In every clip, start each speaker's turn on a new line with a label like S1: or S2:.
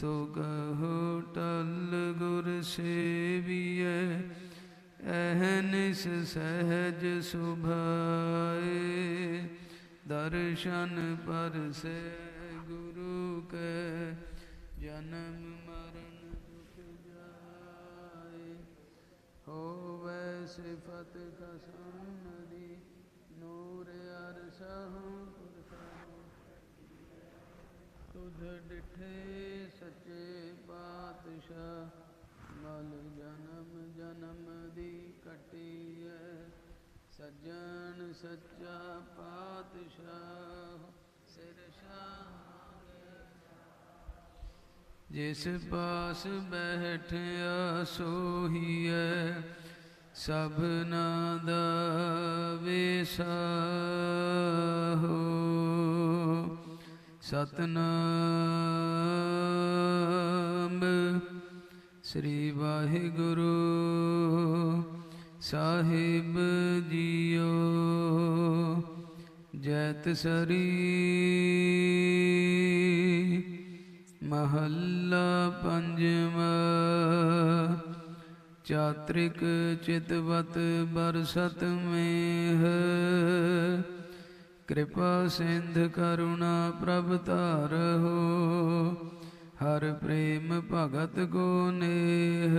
S1: ਸੋ ਕਹੋ ਟਲ ਗੁਰ ਸੇਵੀਐ ਅਹਨਿਸ ਸਹਿਜ ਸੁਭਾਏ। ਦਰਸ਼ਨ ਪਰਸੈ ਗੁਰੂ ਕੈ, ਜਨਮ ਮਰਨ ਦੁਖ ਜਾਏ। ਹੋਵੇ ਸਿਫਤ ਕਸਮ ਦੀ, ਨੂਰ ਅਰਸਹੁ ਪੁਰਖਹੁ ਤੁਧ ਡਿਠੇ ਸੱਚੇ ਪਾਤਸ਼ਾਹ ਮਲ ਜਨਮ ਜਨਮ ਦੀ ਕਟੀਐ। ਸੱਜਣ ਸੱਚਾ ਪਾਤਸ਼ਾਹ, ਸਿਰ ਸ਼ਾਹ ਜਿਸ ਪਾਸ ਬੈਠਿਆ ਸੋਹੀਐ, ਸਭਨਾ ਦਾ ਵੇਸਾ ਹੋ ਸਤਨਾਮ ਸ੍ਰੀ ਵਾਹਿਗੁਰੂ ਸਾਹਿਬ ਜੀਓ, ਜੈਤ ਸਰੀ ਮਹੱਲਾ ਪੰਜਵਾ, ਚਾਤ੍ਰਿਕ ਚਿਤਵਤ ਬਰਸਤ ਮੇਹ ਕਿਰਪਾ ਸਿੰਧ ਕਰੁਣਾ ਪ੍ਰਭ ਧਾਰਹੁ ਹਰ ਪ੍ਰੇਮ ਭਗਤ ਕੋ ਨੇਹ।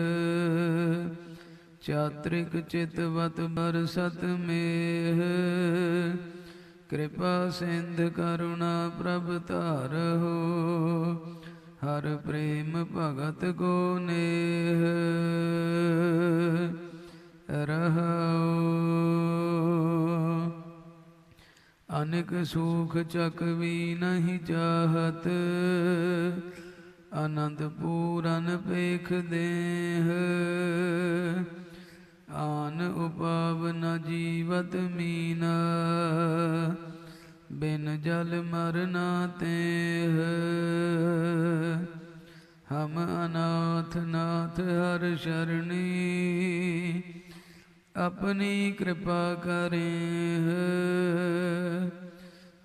S1: ਚਾਤ੍ਰਿਕ ਚਿਤਵਤ ਬਰਸਤ ਮੇਹ। ਕਿਰਪਾ ਸਿੰਧ ਕਰੁਣਾ ਪ੍ਰਭ ਧਾਰਹੁ ਹਰ ਪ੍ਰੇਮ ਭਗਤ ਕੋ ਨੇਹ। ਰਹਾਉ। ਅਨੇਕ ਸੁਖ ਚਕ ਵੀ ਨਹੀਂ ਚਾਹਤ। ਅਨੰਦ ਪੂਰਨ ਪੇਖ ਦੇਹ ਆਨ ਉਪਾਵ ਨ ਜੀਵਤ ਮੀਨਾ, ਬਿਨ ਜਲ ਮਰਨਾ ਤੇਹ ਹਮ ਅਨਾਥ ਨਾਥ ਹਰ ਸ਼ਰਣੀ, ਆਪਣੀ ਕਿਰਪਾ ਕਰੇ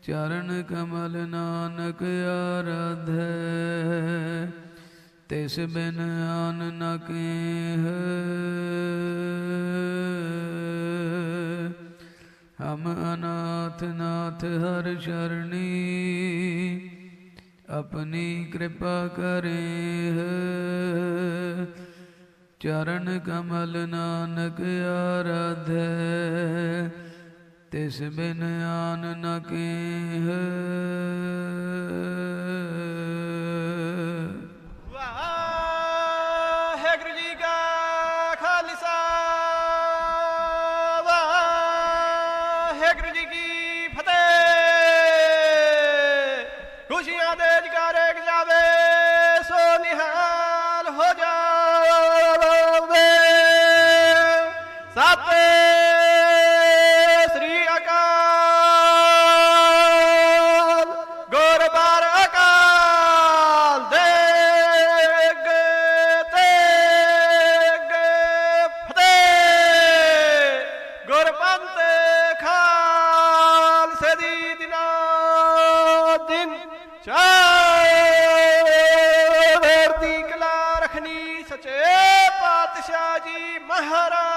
S1: ਚਰਨ ਕਮਲ ਨਾਨਕ ਆਰਾਧੈ, ਤਿਸ ਬਿਨ ਆਨ ਨ ਕੇਹ। ਹਮ ਅਨਾਥ ਨਾਥ ਹਰ ਸ਼ਰਣੀ ਆਪਣੀ ਕਿਰਪਾ ਕਰੇ ਚਰਨ ਕਮਲ ਨਾਨਕ ਆਰਾਧੈ ਤਿਸ ਬਿਨ ਆਨ ਨ ਕੇਹ।
S2: ਸ਼ਾਹ ਦੀ ਕਲਾ ਰਖਨੀ ਸੱਚੇ ਪਾਤਸ਼ਾਹ ਜੀ ਮਹਾਰਾਜ